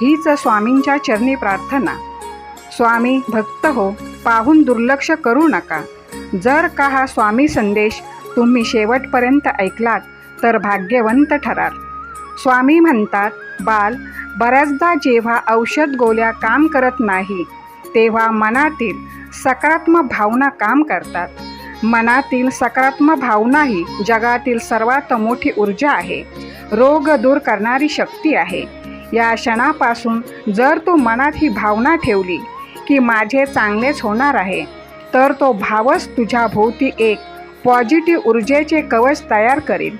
हीच स्वामींच्या चरणी प्रार्थना. स्वामी भक्त हो पाहून दुर्लक्ष करू नका. जर का हा स्वामी संदेश तुम्ही शेवटपर्यंत ऐकलात तर भाग्यवंत ठराल. स्वामी म्हणतात बाल बऱ्याचदा जेव्हा औषध गोल्या काम करत नाही तेव्हा मनातील सकारात्मक भावना काम करतात. मनातील सकारात्मक भावना ही जगातील सर्वात मोठी ऊर्जा आहे. रोग दूर करणारी शक्ती आहे. या क्षणापासून जर तू मनात ही भावना ठेवली की माझे चांगलेच होणार आहे तर तो भावच तुझ्या भोवती एक पॉझिटिव्ह ऊर्जेचे कवच तयार करेल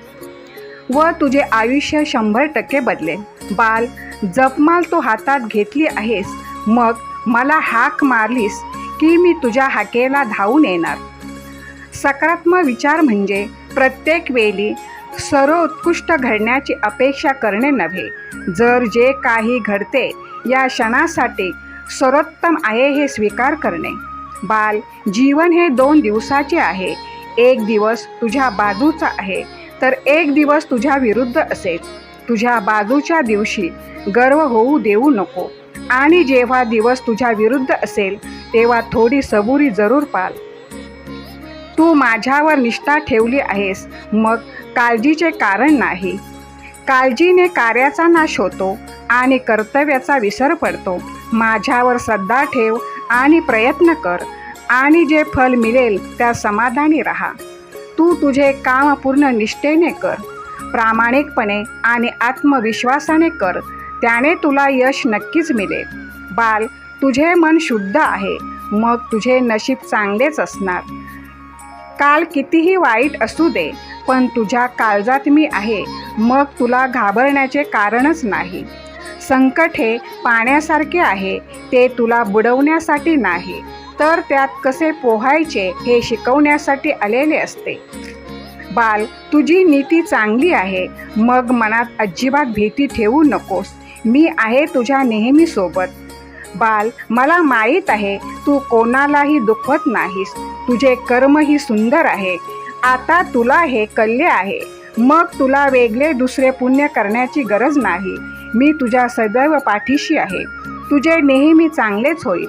व तुझे आयुष्य शंभर टक्के बदलेल. बाल जपमाल तू हातात घेतली आहेस मग मला हाक मारलीस की मी तुझ्या हाकेला धावून येणार. सकारात्मक विचार म्हणजे प्रत्येक वेळी सर्वोत्कृष्ट घडण्याची अपेक्षा करणे नव्हे. जर जे काही घडते या क्षणासाठी सर्वोत्तम आहे हे स्वीकार करणे. बाल जीवन हे दोन दिवसाचे आहे. एक दिवस तुझ्या बाजूचा आहे तर एक दिवस तुझ्या विरुद्ध असेल. तुझ्या बाजूच्या दिवशी गर्व होऊ देऊ नको. आणि जेव्हा दिवस तुझ्या विरुद्ध असेल तेव्हा थोडी सबुरी जरूर पाल. तू माझ्यावर निष्ठा ठेवली आहेस. मग काळजीचे कारण नाही. काळजीने कार्याचा नाश होतो आणि कर्तव्याचा विसर पडतो. माझ्यावर श्रद्धा ठेव आणि प्रयत्न कर आणि जे फल मिळेल त्या समाधानी राहा. तू तुझे काम पूर्ण निष्ठेने कर. प्रामाणिकपणे आणि आत्मविश्वासाने कर. त्याने तुला यश नक्कीच मिळेल. बाल तुझे मन शुद्ध आहे. मग तुझे नशीब चांगलेच असणार. काल कितीही वाईट असू दे पण तुझ्या काळजात मी आहे. मग तुला घाबरण्याचे कारणच नाही. संकट हे पाण्यासारखे आहे ते तुला बुडवण्यासाठी नाही. तर त्यात कसे पोहायचे हे शिकवण्यासाठी आलेले असते. बाल तुझी नीती चांगली आहे मग मनात अजिबात भीती ठेवू नकोस. मी आहे तुझ्या नेहमीसोबत. बाल मला माहीत आहे. तू कोणालाही दुखवत नाहीस. तुझे कर्मही सुंदर आहे. आता तुला हे कल्ले आहे. मग तुला वेगळे दुसरे पुण्य करण्याची गरज नाही. मी तुझ्या सदैव पाठीशी आहे. तुझे नेहमी चांगलेच होईल.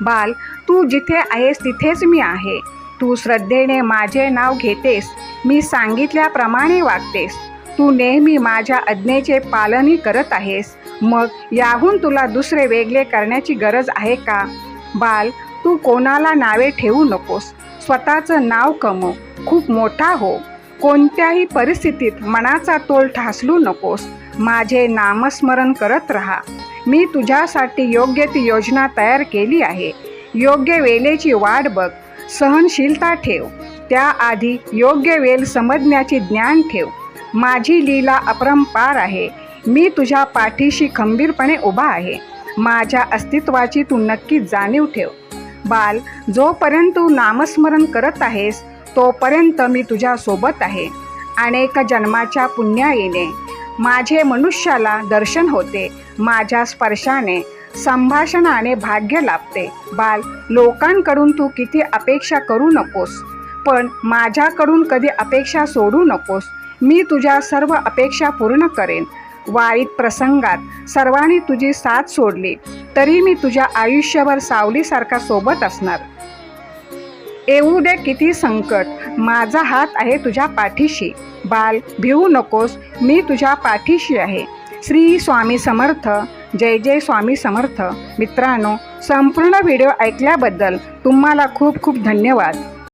बाल तू जिथे आहेस तिथेच मी आहे. तू श्रद्धेने माझे नाव घेतेस. मी सांगितल्याप्रमाणे वागतेस. तू नेहमी माझ्या आज्ञेचे पालनही करत आहेस. मग याहून तुला दुसरे वेगळे करण्याची गरज आहे का? बाल तू कोणाला नावे ठेवू नकोस. स्वतःचं नाव कमव. खूप मोठा हो. कोणत्याही परिस्थितीत मनाचा तोल ठासलू नकोस. माझे नामस्मरण करत राहा. मी तुझ्यासाठी योग्य ती योजना तयार केली आहे. योग्य वेळेची वाट बघ. सहनशीलता ठेव. त्याआधी योग्य वेळ समजण्याचे ज्ञान ठेव. माझी लीला अपरंपार आहे. मी तुझ्या पाठीशी खंबीरपणे उभा आहे. माझ्या अस्तित्वाची तू नक्की जाणीव ठेव. बाल जोपर्यंत तू नामस्मरण करत आहेस तोपर्यंत मी तुझ्या सोबत आहे. अनेक जन्माच्या पुण्याईने माझे मनुष्याला दर्शन होते. माझ्या स्पर्शाने संभाषणाने भाग्य लाभते. बाल लोकांकडून तू किती अपेक्षा करू नकोस. पण माझ्याकडून कधी अपेक्षा सोडू नकोस. मी तुझ्या सर्व अपेक्षा पूर्ण करेन. वाईट प्रसंगात सर्वांनी तुझी साथ सोडली तरी मी तुझ्या आयुष्यभर सावलीसारखा सोबत असणार. येऊ दे किती संकट माझा हात आहे तुझ्या पाठीशी. बाल भिवू नकोस मी तुझ्या पाठीशी आहे. श्री स्वामी समर्थ जय जय स्वामी समर्थ. मित्रांनो संपूर्ण व्हिडिओ ऐकल्याबद्दल तुम्हाला खूप खूप धन्यवाद.